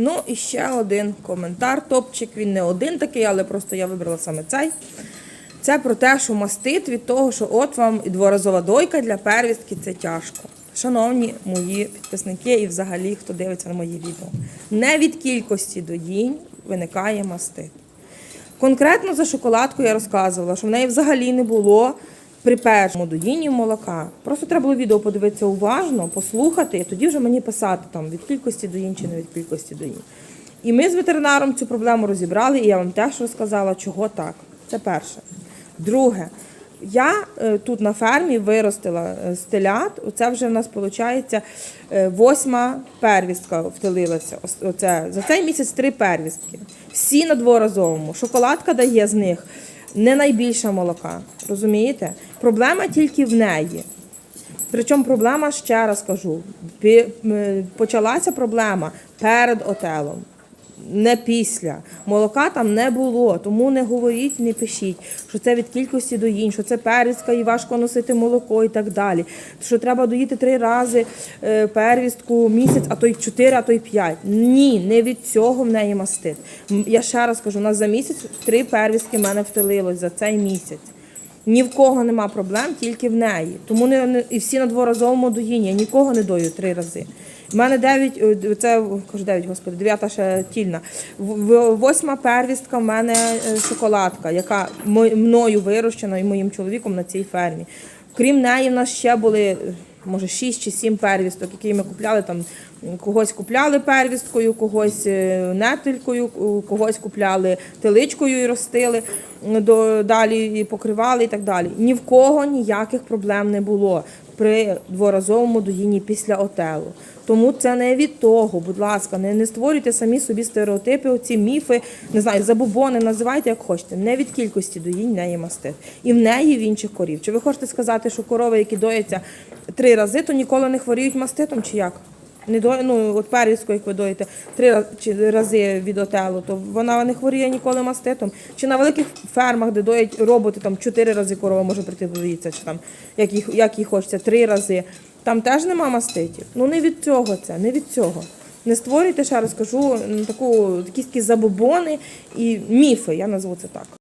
Ну і ще один коментар. Топчик. Він не один такий, але просто я вибрала саме цей. Це про те, що мастит від того, що от вам і дворазова дойка для первістки це тяжко. Шановні мої підписники і взагалі, хто дивиться на мої відео, не від кількості доїнь виникає мастит. Конкретно за шоколадку я розказувала, що в неї взагалі не було при першому доїнні молока. Просто треба було відео подивитися уважно, послухати, і тоді вже мені писати там від кількості доїнь чи не від кількості доїнь. І ми з ветеринаром цю проблему розібрали, і я вам теж розказала, чого так. Це перше. Друге, я е, тут на фермі виростила е, стелят. Оце вже в нас виходить восьма первістка втелилася. Оце, за цей місяць три первістки. Всі на дворазовому. Шоколадка дає з них не найбільше молока. Розумієте? Проблема тільки в неї. Причому проблема, ще раз кажу, почалася проблема перед отелом. Не після. Молока там не було, тому не говоріть, не пишіть, що це від кількості доїнь, що це первістка і важко носити молоко і так далі. Що треба доїти три рази е, первістку місяць, а то й чотири, а то й п'ять. Ні, не від цього в неї мастит. Я ще раз кажу, у нас за місяць три первістки в мене втелилось за цей місяць. Ні в кого нема проблем, тільки в неї. Тому не, не- і всі на дворазовому доїнні. Я нікого не дою три рази. У мене дев'ять, е, це кажу дев'ять, господи, дев'ята ще тільна. Восьма первістка в мене е, шоколадка, яка мною вирощена і моїм чоловіком на цій фермі. Крім неї, в нас ще були. Може, шість чи сім первісток, які ми купляли там. Когось купляли первісткою, когось е, нетелькою, когось купляли теличкою і ростили до, далі і покривали і так далі. Ні в кого ніяких проблем не було при дворазовому доїнні після отелу. Тому це не від того, будь ласка, не, не створюйте самі собі стереотипи, оці міфи, не знаю, забубони, називайте як хочете. Не від кількості доїнь неї мастит. І в неї в інших корів. Чи ви хочете сказати, що корови, які дояться три рази, то ніколи не хворіють маститом, чи як? Не до, ну, от первістку, як ви доїте три рази від отелу, то вона не хворіє ніколи маститом. Чи на великих фермах, де доять роботи, там чотири рази корова може прийти доїться, чи там як їй, як їй хочеться, три рази. Там теж нема маститів. Ну не від цього це, не від цього. Не створюйте, ще раз кажу, таку такі забобони і міфи, я назву це так.